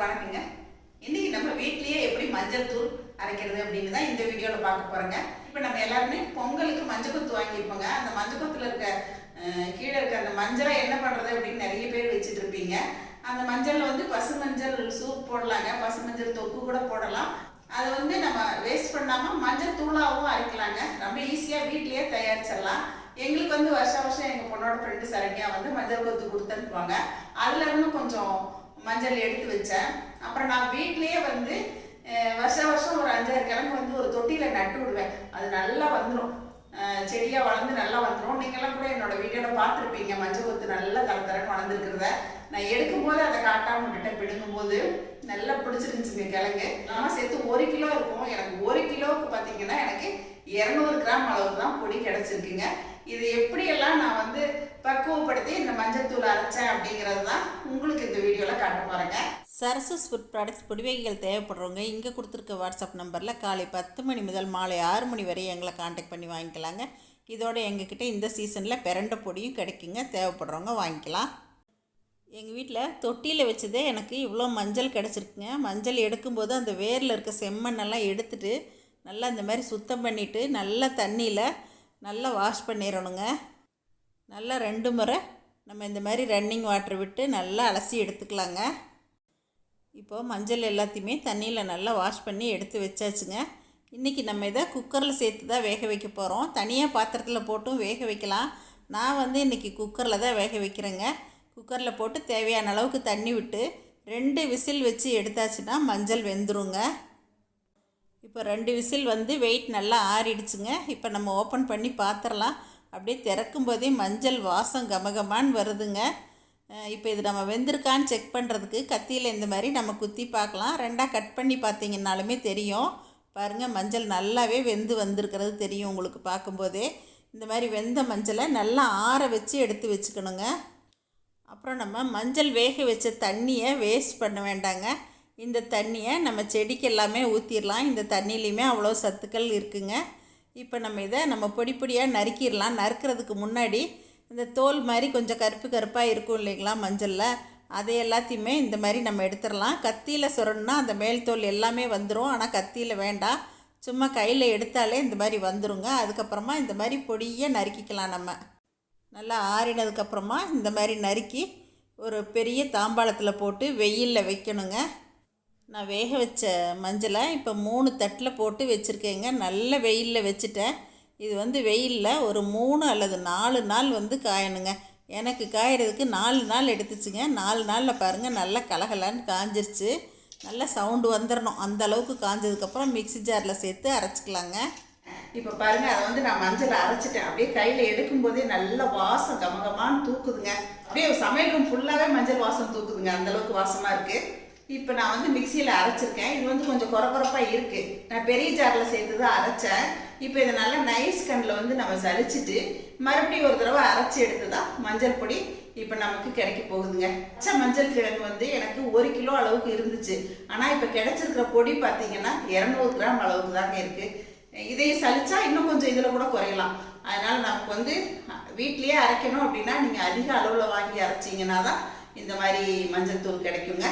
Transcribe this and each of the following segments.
எல்லாருக்கும் வணக்கங்க. இன்னைக்கு நம்ம வீட்லயே எப்படி மஞ்சள் தூள் அரைக்கிறது அப்படின்னு தான் இந்த வீடியோவில் பார்க்க போறோங்க. இப்போ நம்ம எல்லாருமே பொங்கலுக்கு மஞ்சள் கொத்து வாங்கியிருப்போங்க. அந்த மஞ்சள் கொத்துல இருக்க கீழே இருக்க அந்த மஞ்சளை என்ன பண்றது அப்படின்னு நிறைய பேர் வச்சுட்டு இருப்பீங்க. அந்த மஞ்சள்ல வந்து பசு மஞ்சள் சூப் போடலாங்க. பசு மஞ்சள் தொக்கு கூட போடலாம். அதை வந்து நம்ம வேஸ்ட் பண்ணாம மஞ்சள் தூளாகவும் அரைக்கலாங்க. ரொம்ப ஈஸியாக வீட்லயே தயாரிச்சிடலாம். எங்களுக்கு வந்து வருஷம் வருஷம் எங்கள் பொண்ணோட ஃப்ரெண்டு சரங்கியா வந்து மஞ்சள் கொத்து கொடுத்துருப்பாங்க அதுல இருந்து கொஞ்சம் மஞ்சள் எடுத்து வச்சேன். அப்புறம் நான் வீட்லேயே வந்து வருஷ வருஷம் வருஷம் ஒரு அஞ்சாறு கிழங்கு வந்து ஒரு தொட்டியில் நட்டு விடுவேன். அது நல்லா வந்துடும் செடியாக வளர்ந்து நல்லா வந்துடும் நீங்களாம் கூட என்னோட வீடியோவில் பார்த்துருப்பீங்க. மஞ்சள் கொத்து நல்லா தர தரன்னு வளர்ந்துருக்கிறத. நான் எடுக்கும்போது அதை காட்டாமல் விட்டுட்டேன். பிடுங்கும்போது நல்லா பிடிச்சிருந்துச்சுங்க கிழங்கு. நான் சேர்த்து ஒரு கிலோ இருக்கும். எனக்கு ஒரு கிலோவுக்கு பார்த்தீங்கன்னா எனக்கு இரநூறு கிராம் அளவுக்கு தான் பொடி கிடச்சிருக்குங்க. இது எப்படியெல்லாம் நான் வந்து பக்குவப்படுத்தி இந்த மஞ்சள் தூள் அரைச்சேன் அப்படிங்கிறது தான் உங்களுக்கு இந்த வீடியோவில் காட்ட போகிறேங்க சரசஸ் ஃபுட் ப்ராடக்ட்ஸ் பொடிவகைகள் தேவைப்படுறவங்க இங்கே கொடுத்துருக்க வாட்ஸ்அப் நம்பரில் காலை பத்து மணி முதல் மாலை ஆறு மணி வரை எங்களை காண்டாக்ட் பண்ணி வாங்கிக்கலாங்க. இதோட எங்ககிட்ட இந்த சீசனில் பிரண்ட பொடியும் கிடைக்குங்க. தேவைப்படுறவங்க வாங்கிக்கலாம். எங்கள் வீட்டில் தொட்டியில் வச்சதே எனக்கு இவ்வளோ மஞ்சள் கிடச்சிருக்குங்க. மஞ்சள் எடுக்கும்போது அந்த வேரில் இருக்க செம்மண்ணெல்லாம் எடுத்துட்டு நல்லா இந்த மாதிரி சுத்தம் பண்ணிவிட்டு நல்லா தண்ணியில் நல்லா வாஷ் பண்ணிடணுங்க நல்லா ரெண்டு முறை நம்ம இந்த மாதிரி ரன்னிங் வாட்டர் விட்டு நல்லா அலசி எடுத்துக்கலாங்க. இப்போது மஞ்சள் எல்லாத்தையுமே தண்ணியில் நல்லா வாஷ் பண்ணி எடுத்து வச்சாச்சுங்க. இன்றைக்கி நம்ம இதை குக்கரில் சேர்த்து தான் வேக வைக்க போகிறோம் தனியாக பாத்திரத்தில் போட்டும் வேக வைக்கலாம். நான் வந்து இன்றைக்கி குக்கரில் தான் வேக வைக்கிறேங்க. குக்கரில் போட்டு தேவையான அளவுக்கு தண்ணி விட்டு ரெண்டு விசில் வச்சு எடுத்தாச்சுன்னா மஞ்சள் வெந்துருங்க. இப்போ ரெண்டு விசில் வந்து வெயிட் நல்லா ஆறிடுச்சுங்க. இப்போ நம்ம ஓப்பன் பண்ணி பார்த்துடலாம் அப்படியே திறக்கும் போதே மஞ்சள் வாசம் கமகமான்னு வருதுங்க. இப்போ இது நம்ம வெந்திருக்கான்னு செக் பண்ணுறதுக்கு கத்தியில் இந்த மாதிரி நம்ம குத்தி பார்க்கலாம். ரெண்டாக கட் பண்ணி பார்த்தீங்கன்னாலுமே தெரியும். பாருங்கள் மஞ்சள் நல்லாவே வெந்து வந்திருக்கிறது தெரியும் உங்களுக்கு பார்க்கும்போதே. இந்த மாதிரி வெந்த மஞ்சளை நல்லா ஆற வச்சு எடுத்து வச்சுக்கணுங்க. அப்புறம் நம்ம மஞ்சள் வேக வச்ச தண்ணியை வேஸ்ட் பண்ண வேண்டாங்க. இந்த தண்ணியை நம்ம செடிக்கு எல்லாமே ஊற்றிடலாம் இந்த தண்ணியிலையுமே அவ்வளோ சத்துக்கள் இருக்குங்க. இப்போ நம்ம இதை நம்ம பொடி பொடியாக நறுக்கிடலாம். நறுக்கிறதுக்கு முன்னாடி இந்த தோல் மாதிரி கொஞ்சம் கருப்பு கருப்பாக இருக்கும் இல்லைங்களா மஞ்சளில்? அதை எல்லாத்தையுமே இந்த மாதிரி நம்ம எடுத்துடலாம். கத்தியில் சுரணுன்னா அந்த மேல் தோல் எல்லாமே வந்துடும் ஆனால் கத்தியில் வேண்டாம். சும்மா கையில் எடுத்தாலே இந்த மாதிரி வந்துருங்க. அதுக்கப்புறமா இந்த மாதிரி பொடியை நறுக்கிக்கலாம் நம்ம. நல்லா ஆறினதுக்கப்புறமா இந்த மாதிரி நறுக்கி ஒரு பெரிய தாம்பாளத்தில் போட்டு வெயிலில் வைக்கணுங்க. நான் வேக வச்ச மஞ்சளை இப்போ மூணு தட்டில் போட்டு வச்சுருக்கேங்க. நல்ல வெயிலில் வச்சுட்டேன். இது வந்து வெயிலில் ஒரு மூணு அல்லது நாலு நாள் வந்து காயணுங்க. எனக்கு காயறதுக்கு நாலு நாள் எடுத்துச்சுங்க. நாலு நாளில் பாருங்கள் நல்லா கலகலான்னு காஞ்சிருச்சு. நல்லா சவுண்டு வந்துடணும் அந்த அளவுக்கு காஞ்சதுக்கப்புறம் மிக்ஸி ஜாரில் சேர்த்து அரைச்சிக்கலாங்க. இப்போ பாருங்கள் அதை வந்து நான் மஞ்சள் அரைச்சிட்டேன். அப்படியே கையில் எடுக்கும்போதே நல்ல வாசம் கமகமான்னு தூக்குதுங்க. அப்படியே சமையல் ரூம் ஃபுல்லாகவே மஞ்சள் வாசம் தூக்குதுங்க. அந்தளவுக்கு வாசமாக இருக்குது இப்போ நான் வந்து மிக்சியில் அரைச்சிருக்கேன். இது வந்து கொஞ்சம் குறகுறப்பாக இருக்குது நான் பெரிய ஜாரில் சேர்த்து தான் அரைச்சேன். இப்போ இதை நல்லா நைஸ் கண்ணில் வந்து நம்ம சலிச்சிட்டு மறுபடியும் ஒரு தடவை அரைச்சி எடுத்து தான் மஞ்சள் பொடி இப்போ நமக்கு கிடைக்க போகுதுங்க. பச்சை மஞ்சள் கிழங்கு வந்து எனக்கு ஒரு கிலோ அளவுக்கு இருந்துச்சு. ஆனால் இப்போ கிடைச்சிருக்கிற பொடி பார்த்தீங்கன்னா இரநூறு கிராம் அளவுக்கு தாங்க இருக்குது இதையும் சலிச்சா இன்னும் கொஞ்சம் இதில் கூட குறையலாம். அதனால் நமக்கு வந்து வீட்லேயே அரைக்கணும் அப்படின்னா நீங்கள் அதிக அளவில் வாங்கி அரைச்சிங்கன்னா தான் இந்த மாதிரி மஞ்சள் தூள் கிடைக்குங்க.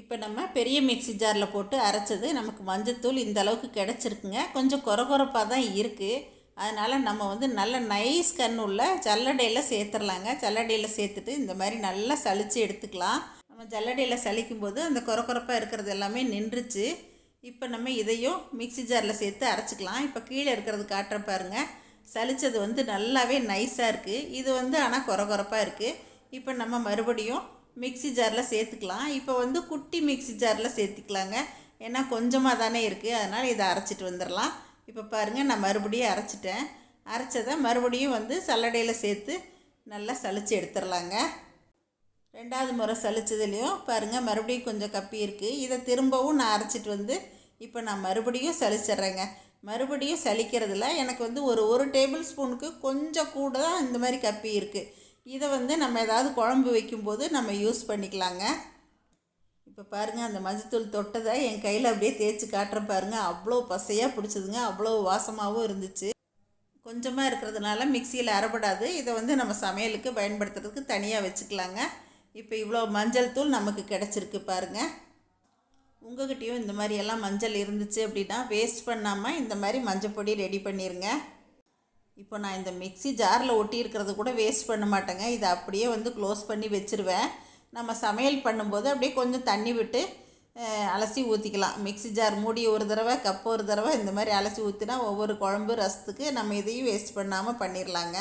இப்போ நம்ம பெரிய மிக்ஸி ஜாரில் போட்டு அரைச்சது நமக்கு மஞ்சத்தூள் இந்த அளவுக்கு கிடச்சிருக்குங்க. கொஞ்சம் குறகுறப்பாக தான் இருக்குது அதனால் நம்ம வந்து நல்ல நைஸ் கண் உள்ள ஜல்லடையில் சேர்த்துடலாங்க ஜல்லடையில் சேர்த்துட்டு இந்த மாதிரி நல்லா சளிச்சு எடுத்துக்கலாம். நம்ம ஜல்லடையில் சலிக்கும் போது அந்த கொரகொரப்பாக இருக்கிறது எல்லாமே நின்றுச்சு. இப்போ நம்ம இதையும் மிக்ஸி ஜாரில் சேர்த்து அரைச்சிக்கலாம். இப்போ கீழே இருக்கிறது காட்டுற பாருங்க. சளிச்சது வந்து நல்லாவே நைஸாக இருக்குது இது வந்து ஆனால் குறகுறப்பாக இருக்குது இப்போ நம்ம மறுபடியும் மிக்ஸி ஜாரில் சேர்த்துக்கலாம். இப்போ வந்து குட்டி மிக்ஸி ஜாரில் சேர்த்துக்கலாங்க. ஏன்னா கொஞ்சமாக தானே இருக்குது அதனால் இதை அரைச்சிட்டு வந்துடலாம் இப்போ பாருங்கள் நான் மறுபடியும் அரைச்சிட்டேன். அரைச்சதை மறுபடியும் வந்து சல்லடையில் சேர்த்து நல்லா சளிச்சு எடுத்துடலாங்க ரெண்டாவது முறை சளிச்சதுலேயும் பாருங்கள் மறுபடியும் கொஞ்சம் கப்பி இருக்குது இதை திரும்பவும் நான் அரைச்சிட்டு வந்து இப்போ நான் மறுபடியும் சளிச்சிட்றேங்க மறுபடியும் சளிக்கிறதுல எனக்கு வந்து ஒரு ஒரு டேபிள் ஸ்பூனுக்கு கொஞ்சம் கூட தான் இந்த மாதிரி கப்பி இருக்குது இதை வந்து நம்ம ஏதாவது குழம்பு வைக்கும்போது நம்ம யூஸ் பண்ணிக்கலாங்க. இப்போ பாருங்கள் அந்த மஞ்சத்தூள் தொட்டதை என் கையில் அப்படியே தேய்ச்சி காட்டுறேன் பாருங்கள் அவ்வளோ பசையாக பிடிச்சதுங்க அவ்வளோ வாசமாகவும் இருந்துச்சு. கொஞ்சமாக இருக்கிறதுனால மிக்சியில் அரைப்படாது. இதை வந்து நம்ம சமையலுக்கு பயன்படுத்துறதுக்கு தனியாக வச்சுக்கலாங்க. இப்போ இவ்வளோ மஞ்சள் தூள் நமக்கு கிடச்சிருக்கு பாருங்கள் உங்ககிட்டயும் இந்த மாதிரி எல்லாம் மஞ்சள் இருந்துச்சு அப்படின்னா வேஸ்ட் பண்ணாமல் இந்த மாதிரி மஞ்சள் பொடி ரெடி பண்ணிடுங்க இப்போ நான் இந்த மிக்ஸி ஜாரில் ஒட்டி இருக்கிறது கூட வேஸ்ட் பண்ண மாட்டேங்க. இதை அப்படியே வந்து க்ளோஸ் பண்ணி வச்சுருவேன். நம்ம சமையல் பண்ணும்போது அப்படியே கொஞ்சம் தண்ணி விட்டு அலசி ஊற்றிக்கலாம் மிக்ஸி ஜார் மூடி ஒரு தடவை கப்பு ஒரு தடவை இந்த மாதிரி அலசி ஊற்றினா ஒவ்வொரு குழம்பு ரசத்துக்கு நம்ம இதையும் வேஸ்ட் பண்ணாமல் பண்ணிடலாங்க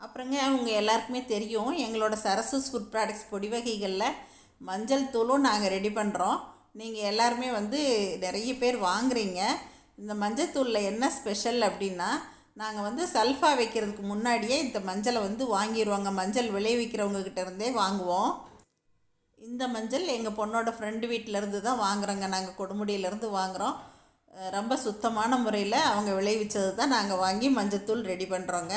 அப்புறங்க அவங்க எல்லாருக்குமே தெரியும் எங்களோட சரசஸ் ஃபுட் ப்ராடக்ட்ஸ் பொடி வகைகளில் மஞ்சள் தூளும் நாங்கள் ரெடி பண்ணுறோம் நீங்கள் எல்லாருமே வந்து நிறைய பேர் வாங்குறீங்க. இந்த மஞ்சள் தூளில் என்ன ஸ்பெஷல் அப்படின்னா நாங்கள் வந்து சல்ஃபா வைக்கிறதுக்கு முன்னாடியே இந்த மஞ்சளை வந்து வாங்கிடுவாங்க மஞ்சள் விளைவிக்கிறவங்கக்கிட்ட இருந்தே வாங்குவோம். இந்த மஞ்சள் எங்கள் பொண்ணோட ஃப்ரெண்டு வீட்டிலேருந்து தான் வாங்குறோங்க. நாங்கள் கொடுமுடியிலேருந்து வாங்குகிறோம் ரொம்ப சுத்தமான முறையில் அவங்க விளைவிச்சது தான் நாங்கள் வாங்கி மஞ்சத்தூள் ரெடி பண்ணுறோங்க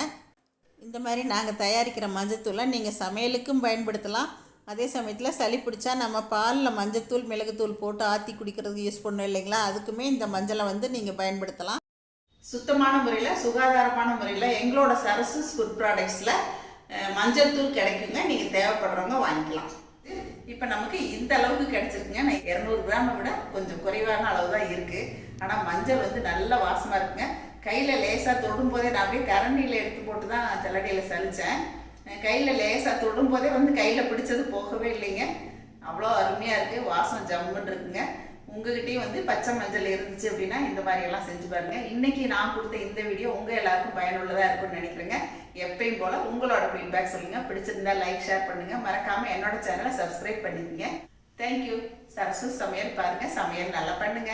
இந்த மாதிரி நாங்கள் தயாரிக்கிற மஞ்சத்தூளை நீங்கள் சமையலுக்கும் பயன்படுத்தலாம். அதே சமயத்தில் சளி பிடிச்சா நம்ம பாலில் மஞ்சத்தூள் மிளகுத்தூள் போட்டு ஆற்றி குடிக்கிறதுக்கு யூஸ் பண்ணோம் இல்லைங்களா? அதுக்குமே இந்த மஞ்சளை வந்து நீங்கள் பயன்படுத்தலாம். சுத்தமான முறையில் சுகாதாரமான முறையில் எங்களோட சரசஸ் ஃபுட் ப்ராடக்ட்ஸில் மஞ்சள் தூள் கிடைக்குங்க. நீங்கள் தேவைப்படுறவங்க வாங்கிக்கலாம். இப்போ நமக்கு இந்த அளவுக்கு கிடைச்சிருக்குங்க. நான் இரநூறு கிராமை விட கொஞ்சம் குறைவான அளவு தான் இருக்குது ஆனால் மஞ்சள் வந்து நல்ல வாசமாக இருக்குங்க. கையில் லேசாக தொடும்போதே நான் அப்படியே கரண்டியில் எடுத்து போட்டு தான் தலடியில் சலித்தேன் கையில் லேசாக தொடும்போதே வந்து கையில் பிடிச்சது போகவே இல்லைங்க. அவ்வளோ அருமையாக இருக்குது வாசம் ஜம்முன்னு இருக்குங்க. உங்ககிட்டயும் வந்து பச்சை மஞ்சள் இருந்துச்சு அப்படின்னா இந்த மாதிரி எல்லாம் செஞ்சு பாருங்க. இன்னைக்கு நான் கொடுத்த இந்த வீடியோ உங்க எல்லாருக்கும் பயனுள்ளதா இருக்கும்னு நினைக்கிறேங்க. எப்பயும் போல உங்களோட ஃபீட்பேக் சொல்லுங்க. பிடிச்சிருந்தா லைக் ஷேர் பண்ணுங்க. மறக்காம என்னோட சேனலை சப்ஸ்கிரைப் பண்ணிக்கங்க. தேங்க்யூ சரசு சமையல் பாருங்க. சமையல் நல்லா பண்ணுங்க.